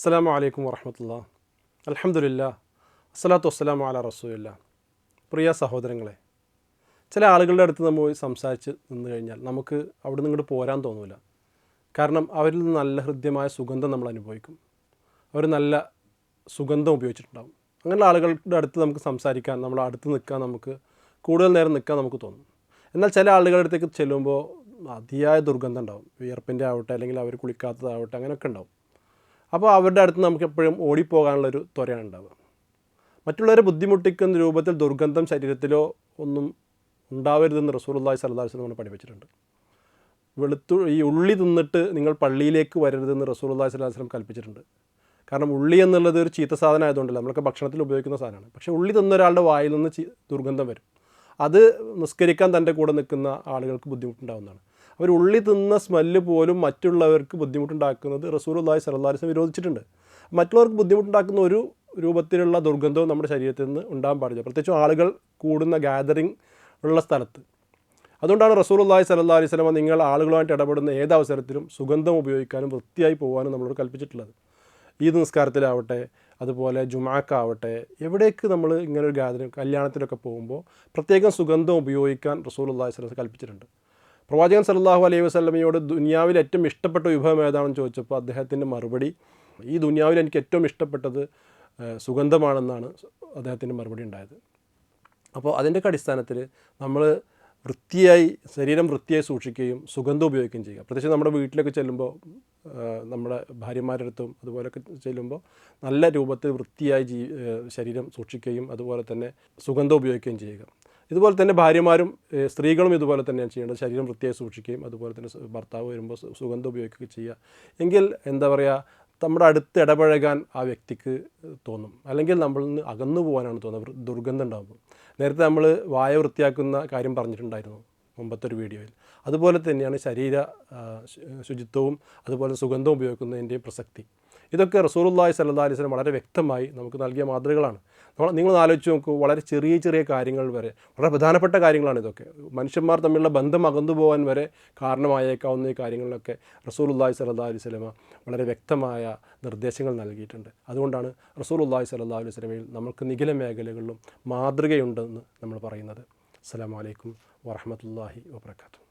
അസ്സാം വലൈക്കും വറഹമത്തുള്ള അലഹമുല്ല അസ്സലാത്തു വസ്സലാമു അല റസൂലില്ല പ്രിയ സഹോദരങ്ങളെ ചില ആളുകളുടെ അടുത്ത് നമ്മൾ പോയി സംസാരിച്ച് നിന്ന് കഴിഞ്ഞാൽ നമുക്ക് അവിടെ നിന്ന് പോരാൻ തോന്നില്ല കാരണം അവരിൽ നിന്ന് നല്ല ഹൃദ്യമായ സുഗന്ധം നമ്മൾ അനുഭവിക്കും. അവർ നല്ല സുഗന്ധം ഉപയോഗിച്ചിട്ടുണ്ടാകും അങ്ങനെയുള്ള ആളുകളുടെ അടുത്ത് നമുക്ക് സംസാരിക്കാൻ നമ്മൾ അടുത്ത് നിൽക്കാൻ നമുക്ക് കൂടുതൽ നേരം നിൽക്കാൻ നമുക്ക് തോന്നും. എന്നാൽ ചില ആളുകളുടെ അടുത്തേക്ക് ചെല്ലുമ്പോൾ അതിയായ ദുർഗന്ധം ഉണ്ടാവും. വിയർപ്പിന്റെ ആവട്ടെ അല്ലെങ്കിൽ അവർ കുളിക്കാത്തതാവട്ടെ അങ്ങനെയൊക്കെ ഉണ്ടാവും. അപ്പോൾ അവരുടെ അടുത്ത് നമുക്ക് എപ്പോഴും ഓടിപ്പോകാനുള്ളൊരു ത്വരയാണ് ഉണ്ടാവുക. മറ്റുള്ളവരെ ബുദ്ധിമുട്ടിക്കുന്ന രൂപത്തിൽ ദുർഗന്ധം ശരീരത്തിലോ ഒന്നും ഉണ്ടാവരുതെന്ന് റസൂലുള്ളാഹി സ്വല്ലല്ലാഹു അലൈഹി വസല്ലം പഠിപ്പിച്ചിട്ടുണ്ട്. വെളുത്തു ഈ ഉള്ളി തിന്നിട്ട് നിങ്ങൾ പള്ളിയിലേക്ക് വരരുതെന്ന് റസൂലുള്ളാഹി സ്വല്ലല്ലാഹു അലൈഹി വസല്ലം കൽപ്പിച്ചിട്ടുണ്ട്. കാരണം ഉള്ളി എന്നുള്ളത് ഒരു ചീത്ത സാധനം ആയതുകൊണ്ടല്ല നമ്മളൊക്കെ ഭക്ഷണത്തിൽ ഉപയോഗിക്കുന്ന സാധനമാണ്. പക്ഷേ ഉള്ളി തിന്ന ഒരാളുടെ വായിൽ നിന്ന് ദുർഗന്ധം വരും. അത് നിസ്കരിക്കാൻ തന്റെ കൂടെ നിൽക്കുന്ന ആളുകൾക്ക് ബുദ്ധിമുട്ടുണ്ടാകുന്നതാണ് അവർ ഉള്ളി തിന്ന സ്മെല്ല് പോലും മറ്റുള്ളവർക്ക് ബുദ്ധിമുട്ടുണ്ടാക്കുന്നത് അലൈഹി വസല്ലം വിരോധിച്ചിട്ടുണ്ട്. മറ്റുള്ളവർക്ക് ബുദ്ധിമുട്ടുണ്ടാക്കുന്ന ഒരു രൂപത്തിലുള്ള ദുർഗന്ധവും നമ്മുടെ ശരീരത്തിൽ നിന്ന് ഉണ്ടാകാൻ പാടില്ല. പ്രത്യേകിച്ചും ആളുകൾ കൂടുന്ന ഗാദറിംഗ് ഉള്ള സ്ഥലത്ത്. അതുകൊണ്ടാണ് റസൂലുള്ളാഹി സലഹ് അലൈഹി വസല്ലം നിങ്ങൾ ആളുകളുമായിട്ട് ഇടപെടുന്ന ഏത് അവസരത്തിലും സുഗന്ധം ഉപയോഗിക്കാനും വൃത്തിയായി പോകാനും നമ്മളോട് കൽപ്പിച്ചിട്ടുള്ളത്. ഈദ് നിസ്കാരത്തിലാവട്ടെ അതുപോലെ ജുമാക്കാവട്ടെ എവിടേക്ക് നമ്മൾ ഇങ്ങനെ ഒരു കല്യാണത്തിലൊക്കെ പോകുമ്പോൾ പ്രത്യേകം സുഗന്ധം ഉപയോഗിക്കാൻ റസൂൽ റസൂലുള്ളാഹി സ്വലം കൽപ്പിച്ചിട്ടുണ്ട്. പ്രവാചകൻ സല്ലല്ലാഹു അലൈഹി വസ്ലമയോട് ദുനിയാവിൽ ഏറ്റവും ഇഷ്ടപ്പെട്ട വിഭവം ഏതാണെന്ന് ചോദിച്ചപ്പോൾ അദ്ദേഹത്തിന്റെ മറുപടി ഈ ദുനിയാവിൽ എനിക്ക് ഏറ്റവും ഇഷ്ടപ്പെട്ടത് സുഗന്ധമാണെന്നാണ് അദ്ദേഹത്തിന്റെ മറുപടി ഉണ്ടായത്. അപ്പോൾ അതിന്റെയൊക്കെ അടിസ്ഥാനത്തിൽ നമ്മൾ വൃത്തിയായി ശരീരം വൃത്തിയായി സൂക്ഷിക്കുകയും സുഗന്ധം ഉപയോഗിക്കുകയും ചെയ്യുക. പ്രത്യേകിച്ച് നമ്മുടെ വീട്ടിലൊക്കെ ചെല്ലുമ്പോൾ നമ്മുടെ ഭാര്യമാരുടെ അടുത്തും അതുപോലൊക്കെ ചെല്ലുമ്പോൾ നല്ല രൂപത്തിൽ വൃത്തിയായി ജീ ശരീരം സൂക്ഷിക്കുകയും അതുപോലെ തന്നെ സുഗന്ധം ഉപയോഗിക്കുകയും ചെയ്യുക. ഇതുപോലെ തന്നെ ഭാര്യമാരും സ്ത്രീകളും ഇതുപോലെ തന്നെയാണ് ചെയ്യേണ്ടത്. ശരീരം വൃത്തിയായി സൂക്ഷിക്കുകയും അതുപോലെ തന്നെ ഭർത്താവ് വരുമ്പോൾ സുഗന്ധം ഉപയോഗിക്കുകയും ചെയ്യുക. എങ്കിൽ എന്താ പറയുക നമ്മുടെ അടുത്ത് ഇടപഴകാൻ ആ വ്യക്തിക്ക് തോന്നും. അല്ലെങ്കിൽ നമ്മൾ അകന്നു പോകാനാണ് തോന്നുന്നത്. ദുർഗന്ധം ഉണ്ടാകുമ്പോൾ. നേരത്തെ നമ്മൾ വായ വൃത്തിയാക്കുന്ന കാര്യം പറഞ്ഞിട്ടുണ്ടായിരുന്നു മുമ്പത്തെ ഒരു വീഡിയോയിൽ. അതുപോലെ തന്നെയാണ് ശരീര ശുചിത്വവും അതുപോലെ സുഗന്ധവും ഉപയോഗിക്കുന്നതിന്റെയും പ്രസക്തി. ഇതൊക്കെ റസൂലുള്ളാഹി സ്വല്ലല്ലാഹി അലൈഹി വസല്ലം വളരെ വ്യക്തമായി നമുക്ക് നൽകിയ മാതൃകകളാണ്. നമ്മൾ നിങ്ങൾ ആലോചിച്ച് നോക്കൂ വളരെ ചെറിയ ചെറിയ കാര്യങ്ങൾ വരെ വളരെ പ്രധാനപ്പെട്ട കാര്യങ്ങളാണ് ഇതൊക്കെ. മനുഷ്യന്മാർ തമ്മിലുള്ള ബന്ധം അകന്നു പോകാൻ വരെ കാരണമായേക്കാവുന്ന ഈ കാര്യങ്ങളിലൊക്കെ റസൂലുള്ളാഹി സ്വല്ലല്ലാഹി അലൈഹി സ്വലമ വളരെ വ്യക്തമായ നിർദ്ദേശങ്ങൾ നൽകിയിട്ടുണ്ട്. അതുകൊണ്ടാണ് റസൂലുള്ളാഹി സ്വല്ലല്ലാഹി അലൈഹി സ്വലമയിൽ നമുക്ക് നിഖില മേഖലകളിലും മാതൃകയുണ്ടെന്ന് നമ്മൾ പറയുന്നത്. അസ്സാം വലൈക്കും വറഹ്മത്തുള്ളാഹി വബറകാതുഹു.